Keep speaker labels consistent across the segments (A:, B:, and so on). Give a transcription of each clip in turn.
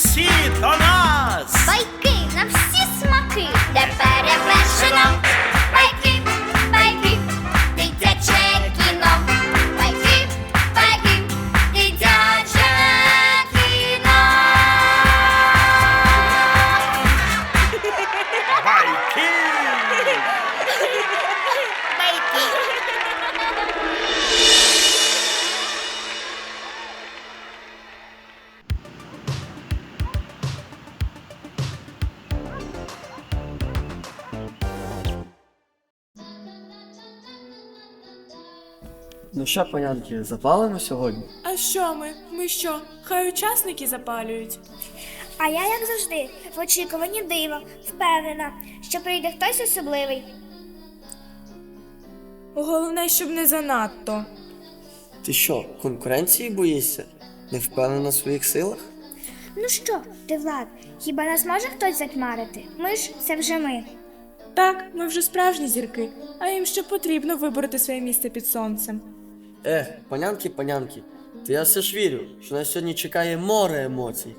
A: Sit on Що, панянки, запалимо сьогодні?
B: А що ми? Ми що? Хай учасники запалюють.
C: А я, як завжди, в очікуванні дива, впевнена, що прийде хтось особливий.
B: Головне, щоб не занадто.
A: Ти що, конкуренції боїшся? Не впевнена в своїх силах?
C: Ну що, ти Влад, хіба нас може хтось затьмарити? Ми ж це вже ми.
B: Так, ми вже справжні зірки, а їм ще потрібно вибороти своє місце під сонцем.
A: Ех, панянки, панянки, то я все ж вірю, що нас сьогодні чекає море емоцій.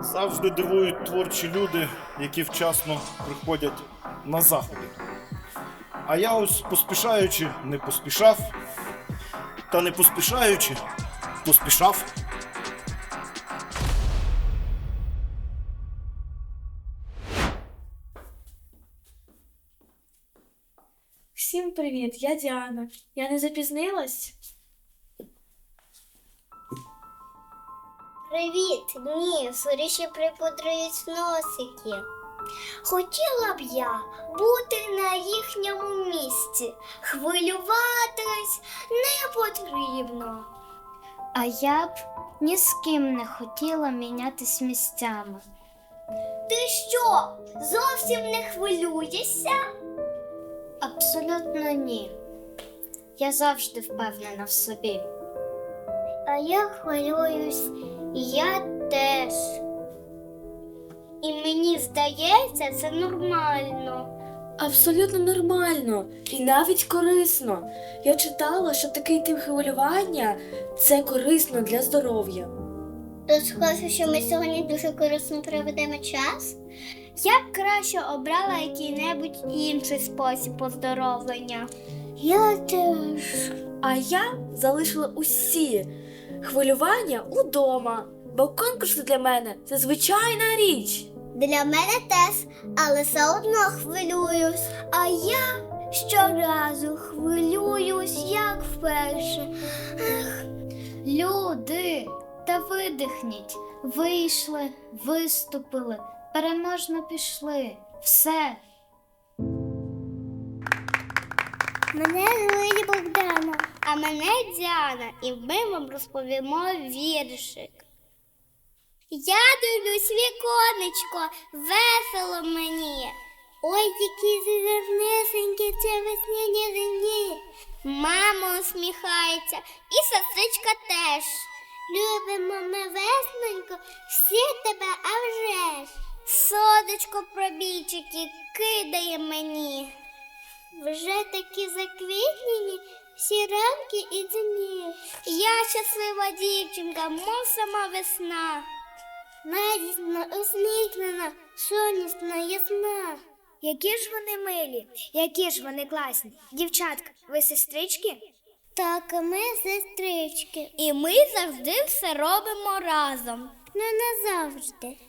D: Завжди дивують творчі люди, які вчасно приходять на заходи. А я ось поспішаючи не поспішав, та не поспішаючи поспішав.
B: Привіт, я Діана. Я не запізнилась?
E: Привіт! Ні, скоріше припудрують носики. Хотіла б я бути на їхньому місці. Хвилюватись не потрібно.
F: А я б ні з ким не хотіла мінятись місцями.
E: Ти що, зовсім не хвилюєшся?
F: Абсолютно ні. Я завжди впевнена в собі.
E: А я хвилююсь, і я теж. І мені здається, це нормально.
G: Абсолютно нормально і навіть корисно. Я читала, що такий тип хвилювання це корисно для здоров'я.
E: То схоже, що ми сьогодні дуже корисно проведемо час.
C: Я б краще обрала який-небудь інший спосіб оздоровлення.
E: Я теж.
G: А я залишила усі хвилювання удома, бо конкурси для мене це звичайна річ.
E: Для мене теж, але все одно хвилююсь. А я щоразу хвилююсь, як вперше.
F: Люди, та видихніть. Вийшли, виступили, переможно пішли. Все.
E: Мене звуть Богдана, а мене Діана, і ми вам розповімо віршик. Я дивлюсь віконечко, весело мені. Ой, які зірнесенькі це весняні дні. Мама усміхається, і сестричка теж. Любимо ми весненько, всі тебе, а вже ж. Сонечко пробійчики кидає мені. Вже такі заквітнені всі ранки і дні. Я щаслива дівчинка, мов сама весна. Радісна, усміхнена, сонячна, ясна.
C: Які ж вони милі, які ж вони класні. Дівчатка, ви сестрички?
E: Так, ми сестрички. І ми завжди все робимо разом. Ну, не завжди.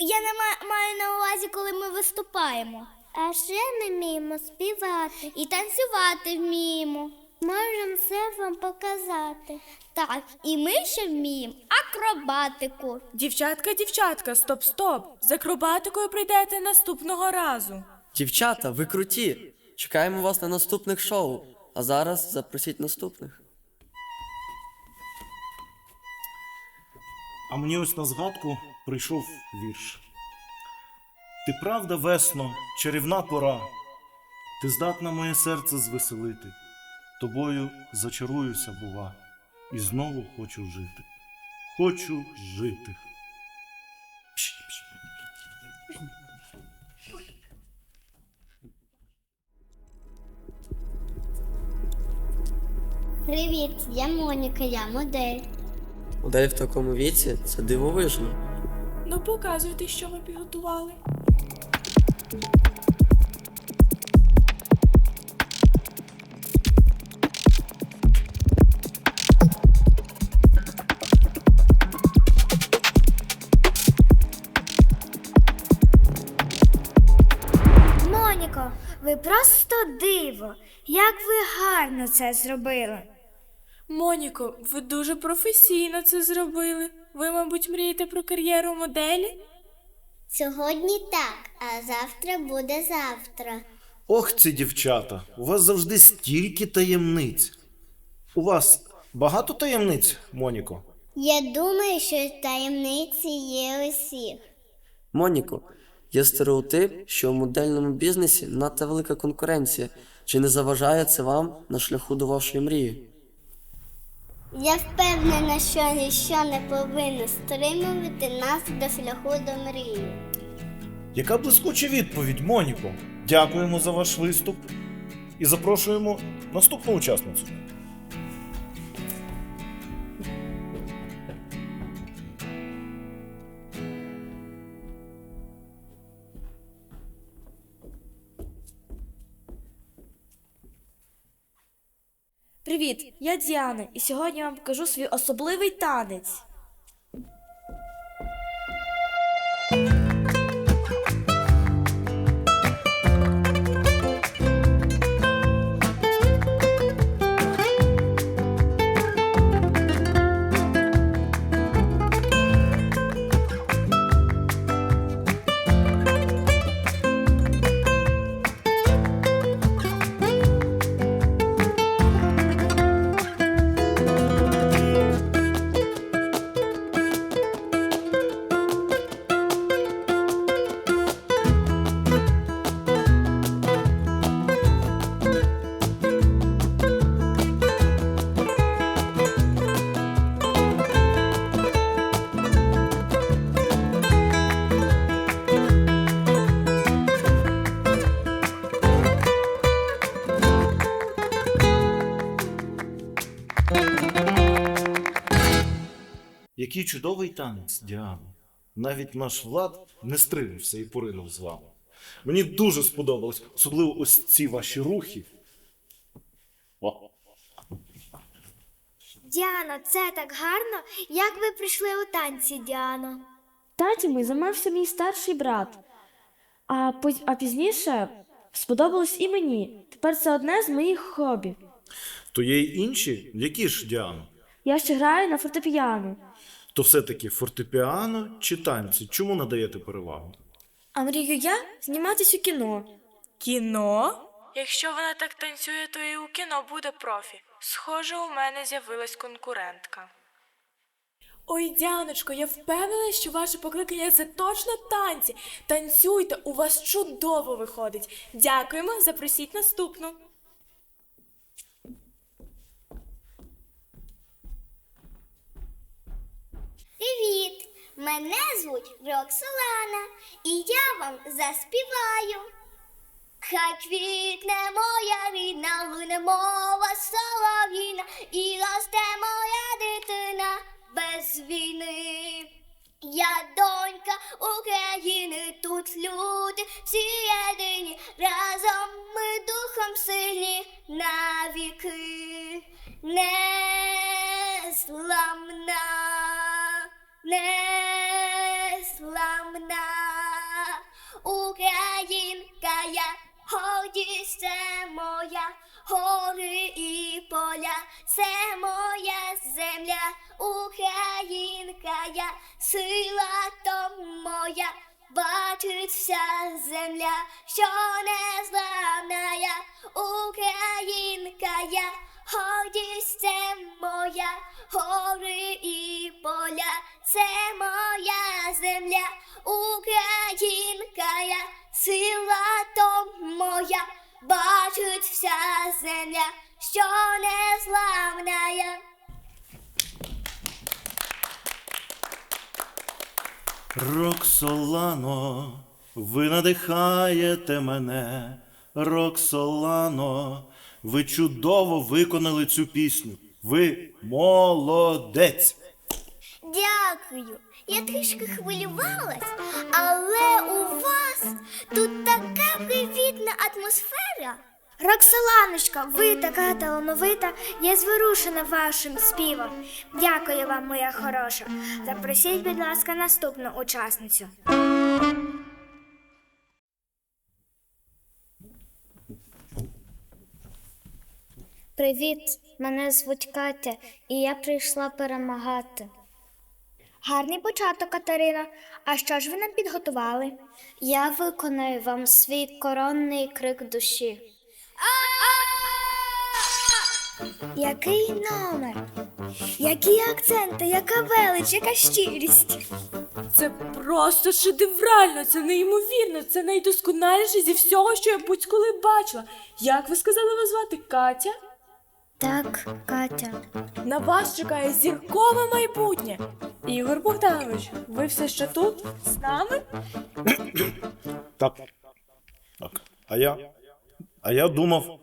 E: Я не ма- маю на увазі, коли ми виступаємо. А ще ми вміємо співати і танцювати вміємо. Можемо все вам показати. Так, і ми ще вміємо акробатику.
B: Дівчатка, дівчатка, стоп, стоп. З акробатикою прийдете наступного разу.
A: Дівчата, ви круті! Чекаємо вас на наступних шоу. А зараз запросіть наступних.
D: А мені ось на згадку прийшов вірш. Ти правда, весно, чарівна пора. Ти здатна моє серце звеселити. Тобою зачаруюся, бува, і знову хочу жити. Хочу жити.
E: Привіт, я Моніка, я модель.
A: Модель в такому віці це дивовижно.
B: Ну, показуйте, що ви підготували.
C: Моніко, ви просто диво. Як ви гарно це зробили.
B: Моніко, ви дуже професійно це зробили. Ви, мабуть, мрієте про кар'єру моделі?
E: Сьогодні так, а завтра буде завтра.
D: Ох, ці дівчата, у вас завжди стільки таємниць. У вас багато таємниць, Моніко?
E: Я думаю, що таємниці є у всіх.
A: Моніко, є стереотип, що в модельному бізнесі надто велика конкуренція. Чи не заважає це вам на шляху до вашої мрії?
E: Я впевнена, що ніщо не повинно стримувати нас до шляху до мрії.
D: Яка блискуча відповідь, Моніко? Дякуємо за ваш виступ і запрошуємо наступну учасницю.
B: Привіт, я Діана, і сьогодні я вам покажу свій особливий танець.
D: Який чудовий танець, Діана. Навіть наш влад не стримався і поринув з вами. Мені дуже сподобалось, особливо ось ці ваші рухи. О,
C: Діано, це так гарно. Як ви прийшли у танці, Діано?
G: Танцями займався мій старший брат. А, поз- а пізніше сподобалось і мені. Тепер це одне з моїх хобі.
D: то є й інші, які ж Діана?
G: Я ще граю на фортепіано.
D: То все-таки фортепіано чи танці? Чому надаєте перевагу?
B: А мрію я зніматись у кіно. Кіно? Якщо вона так танцює, то і у кіно буде профі. Схоже, у мене з'явилась конкурентка. Ой, Дяночко, я впевнена, що ваше покликання це точно танці. Танцюйте, у вас чудово виходить. Дякуємо, запросіть наступну.
E: Привіт! Мене звуть Роксолана, і я вам заспіваю. Хай квітне моя рідна, лине мова солов'їна, і росте моя Українка я, гордість це моя, гори і поля, це моя земля, Українка я, сила то моя, бачить вся земля, що незламна я, Українка я, гордість це моя, гори і поля, це моя земля, Українка я, сила то моя, бачить вся земля, що незламна я.
D: Роксолано, ви надихаєте мене. Роксолано, ви чудово виконали цю пісню. Ви молодець.
E: Дякую. Я трішки хвилювалась, але у вас тут така привітна атмосфера. Роксоланочка, ви така талановита, я зворушена вашим співом. Дякую вам, моя хороша. Запросіть, будь ласка, наступну учасницю.
F: Привіт, мене звуть Катя, і я прийшла перемагати.
C: Гарний початок, Катерина. А що ж ви нам підготували?
F: Я виконаю вам свій коронний крик душі.
C: Який номер? Які акценти, яка велич, яка щирість.
B: Це просто шедеврально, це неймовірно, це найдосконаліше зі всього, що я будь-коли бачила. Як ви сказали вас звати Катя?
F: Так, Катя.
B: На вас чекає зіркове майбутнє. Ігор Богданович, ви все ще тут з нами?
D: Так. Так. А я. А я думав,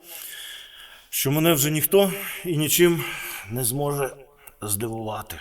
D: що мене вже ніхто і нічим не зможе здивувати.